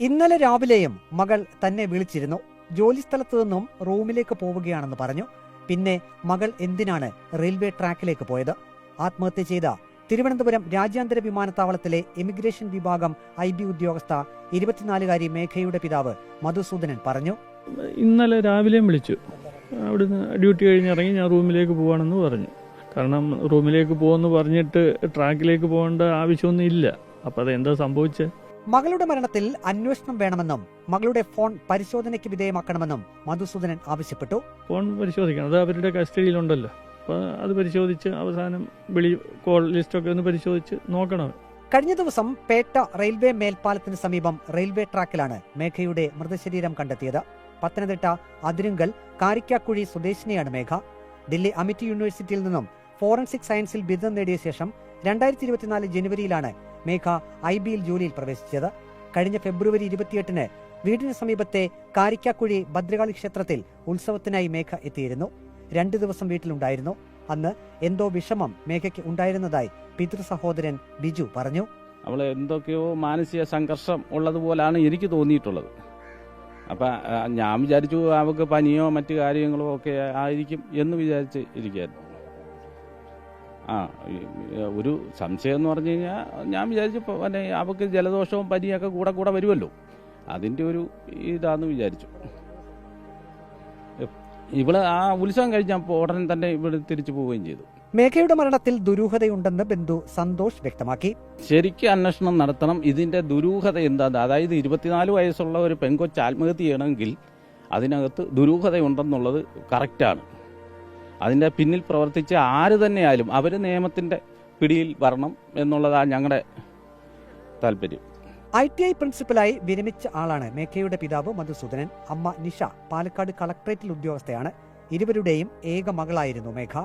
ഇന്നലെ രാവിലെയും മകൾ തന്നെ വിളിച്ചിരുന്നു. ജോലിസ്ഥലത്തു നിന്നും റൂമിലേക്ക് പോവുകയാണെന്ന് പറഞ്ഞു. പിന്നെ മകൾ എന്തിനാണ് റെയിൽവേ ട്രാക്കിലേക്ക് പോയത്? ആത്മഹത്യ ചെയ്ത തിരുവനന്തപുരം രാജ്യാന്തര വിമാനത്താവളത്തിലെ ഇമിഗ്രേഷൻ വിഭാഗം ഐ ബി ഉദ്യോഗസ്ഥ ഇരുപത്തിനാലുകാരി മേഘയുടെ പിതാവ് മധുസൂദനൻ പറഞ്ഞു. ഇന്നലെ രാവിലെയും വിളിച്ചു. അവിടുന്ന് ഡ്യൂട്ടി കഴിഞ്ഞിറങ്ങി ഞാൻ റൂമിലേക്ക് പോവാണെന്ന് പറഞ്ഞു. കാരണം റൂമിലേക്ക് പോകുമെന്ന് പറഞ്ഞിട്ട് ട്രാക്കിലേക്ക് പോകേണ്ട ആവശ്യമൊന്നും ഇല്ല. അപ്പം അതെന്താ സംഭവിച്ചത് മകളുടെ മരണത്തിൽ അന്വേഷണം വേണമെന്നും മകളുടെ ഫോൺ പരിശോധനയ്ക്ക് വിധേയമാക്കണമെന്നും മധുസൂദനൻ ആവശ്യപ്പെട്ടു. ഫോൺ പരിശോധിക്കണം. അത് അവരുടെ കസ്റ്റഡിയിലുണ്ടല്ലോ. അപ്പോൾ അത് പരിശോധിച്ച് അവസാനം വിളി കോൾ ലിസ്റ്റ് ഒക്കെ ഒന്ന് പരിശോധിച്ച് നോക്കണം. കഴിഞ്ഞ ദിവസം പേട്ട റെയിൽവേ മേൽപ്പാലത്തിന് സമീപം റെയിൽവേ ട്രാക്കിലാണ് മേഘയുടെ മൃതശരീരം കണ്ടെത്തിയത്. പത്തനംതിട്ട അതിരുങ്കൽ കാരിക്കാക്കുഴി സ്വദേശിനിയാണ് മേഘ. ദില്ലി അമിറ്റി യൂണിവേഴ്സിറ്റിയിൽ നിന്നും ഫോറൻസിക് സയൻസിൽ ബിരുദം നേടിയ ശേഷം രണ്ടായിരത്തി ഇരുപത്തിനാല് ജനുവരിയിലാണ് മേഘ ഐ ബിയിൽ ജോലിയിൽ പ്രവേശിച്ചത്. കഴിഞ്ഞ ഫെബ്രുവരി ഇരുപത്തിയെട്ടിന് വീടിന് സമീപത്തെ കാരിക്കാക്കുഴി ഭദ്രകാളി ക്ഷേത്രത്തിൽ ഉത്സവത്തിനായി മേഘ എത്തിയിരുന്നു. രണ്ടു ദിവസം വീട്ടിലുണ്ടായിരുന്നു. അന്ന് എന്തോ വിഷമം മേഘയ്ക്ക് ഉണ്ടായിരുന്നതായി പിതൃ സഹോദരൻ ബിജു പറഞ്ഞു. അവൾ എന്തൊക്കെയോ മാനസിക സംഘർഷം ഉള്ളതുപോലാണ് എനിക്ക് തോന്നിയിട്ടുള്ളത്. അപ്പം ഞാൻ വിചാരിച്ചു അവൾക്ക് പനിയോ മറ്റു കാര്യങ്ങളോ ഒക്കെ ആയിരിക്കും എന്ന് വിചാരിച്ച് ഇരിക്കുകയായിരുന്നു. ആ ഒരു സംശയം എന്ന് പറഞ്ഞു കഴിഞ്ഞാൽ ഞാൻ വിചാരിച്ചു ഇപ്പൊ പിന്നെ അവൾക്ക് ജലദോഷവും പനിയൊക്കെ കൂടെ കൂടെ വരുമല്ലോ അതിന്റെ ഒരു ഇതാന്ന് വിചാരിച്ചു. ഇവൾ ആ ഉത്സവം കഴിഞ്ഞപ്പോൾ ഉടനെ തന്നെ ഇവിടെ തിരിച്ചു പോവുകയും ചെയ്തു. മേഘയുടെ മരണത്തിൽ ദുരൂഹതയുണ്ടെന്ന് ബന്ധു സന്തോഷ് വ്യക്തമാക്കി. ശരിക്കും അന്വേഷണം നടത്തണം. ഇതിന്റെ ദുരൂഹത എന്താണ് അതായത് ഇരുപത്തിനാല് വയസ്സുള്ള ഒരു പെൺകൊച്ച് ആത്മഹത്യ ചെയ്യണമെങ്കിൽ അതിനകത്ത് ദുരൂഹതയുണ്ടെന്നുള്ളത് കറക്റ്റാണ്. അതിന്റെ പിന്നിൽ പ്രവർത്തിച്ച ആര് തന്നെയായാലും അവർ നിയമത്തിന്റെ പിടിയിൽ വരണം എന്നുള്ളതാണ് ഞങ്ങളുടെ താല്പര്യം. ഐ ടി ഐ പ്രിൻസിപ്പലായി വിരമിച്ച ആളാണ് മേഘയുടെ പിതാവ് മധുസൂദനൻ. അമ്മ നിഷ പാലക്കാട് കളക്ടറേറ്റിൽ ഉദ്യോഗസ്ഥയാണ്. ഇരുവരുടെയും ഏക മകളായിരുന്നു മേഘ.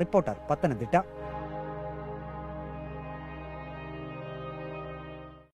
റിപ്പോർട്ടർ പത്തനംതിട്ട.